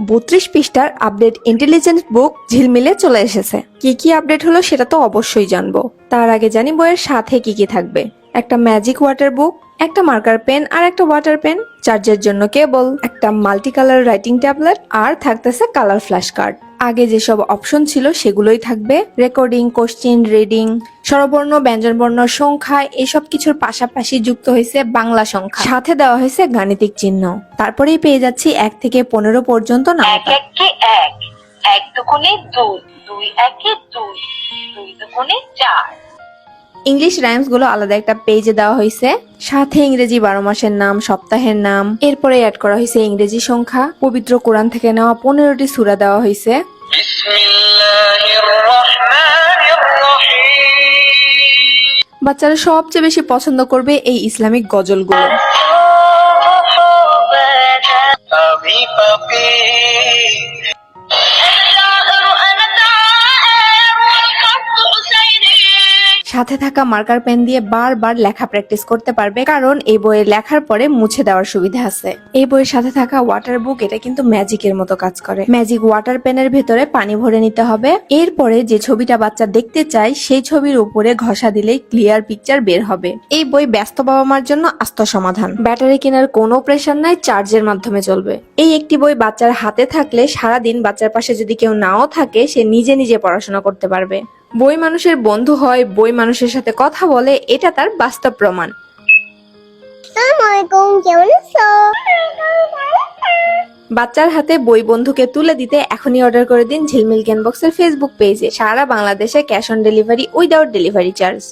বত্রিশ পৃষ্ঠার update intelligence বুক ঝিলমিলে চলে এসেছে। কি কি আপডেট হলো সেটা তো অবশ্যই জানব। তার আগে জানি বইয়ের সাথে কি কি থাকবে। একটা ম্যাজিক ওয়াটার বুক একটা মার্কার পেন আর একটা ওয়াটার পেন চার্জের জন্য কেবল একটা মাল্টি কালার রাইটিং ট্যাবলেট আর থাকতেছে কালার ফ্ল্যাশ কার্ড আগে যেসব অপশন ছিল সেগুলোই থাকবে। রেকর্ডিং কোশ্চিন রিডিং স্বরবর্ণ ব্যঞ্জনবর্ণ সংখ্যা এসব কিছুর পাশাপাশি যুক্ত হয়েছে বাংলা সংখ্যা। সাথে দেওয়া হয়েছে গাণিতিক চিহ্ন। তারপরেই পেয়ে যাচ্ছি এক থেকে পনেরো পর্যন্ত এক নামতা। একে এক এক দুগুণে দুই দুই একে দুই দুই দুগুণে চার। ইংলিশ রাইমসগুলো আলাদা একটা পেজে দেওয়া হয়েছে। সাথে ইংরেজি বারো মাসের নাম সপ্তাহের নাম। এরপরে অ্যাড করা হয়েছে ইংরেজি সংখ্যা। পবিত্র কোরআন থেকে নেওয়া পনেরোটি সূরা দেওয়া হয়েছে। বাচ্চারা সবচেয়ে বেশি পছন্দ করবে এই ইসলামিক গজলগুলো। সাথে থাকা মার্কার পেন দিয়ে বারবার লেখা প্র্যাকটিস করতে পারবে, কারণ এই বইয়ে লেখার পরে মুছে দেওয়ার সুবিধা আছে। এই বইয়ের সাথে থাকা ওয়াটার বুক এটা কিন্তু ম্যাজিকের মতো কাজ করে। ম্যাজিক ওয়াটার পেনের ভেতরে পানি ভরে নিতে হবে। এরপরে যে ছবিটা বাচ্চা দেখতে চায়, সেই ছবির উপরে ঘষা দিলেই ক্লিয়ার পিকচার বের হবে। এই বই ব্যস্ত বাবা মার জন্য আস্ত সমাধান। ব্যাটারি কেনার কোনো প্রেশার নাই চার্জের মাধ্যমে চলবে। এই একটি বই বাচ্চার হাতে থাকলে সারাদিন বাচ্চার পাশে যদি কেউ নাও থাকে, সে নিজে নিজে পড়াশোনা করতে পারবে। বই মানুষের বন্ধু হয় বই মানুষের সাথে কথা বলে এটা তার বাস্তব প্রমাণ। বাচ্চার হাতে বই বন্ধুকে তুলে দিতে এখনই অর্ডার করে দিন ঝিলমিল বক্সের ফেসবুক পেজে সারা বাংলাদেশে cash on delivery without delivery charge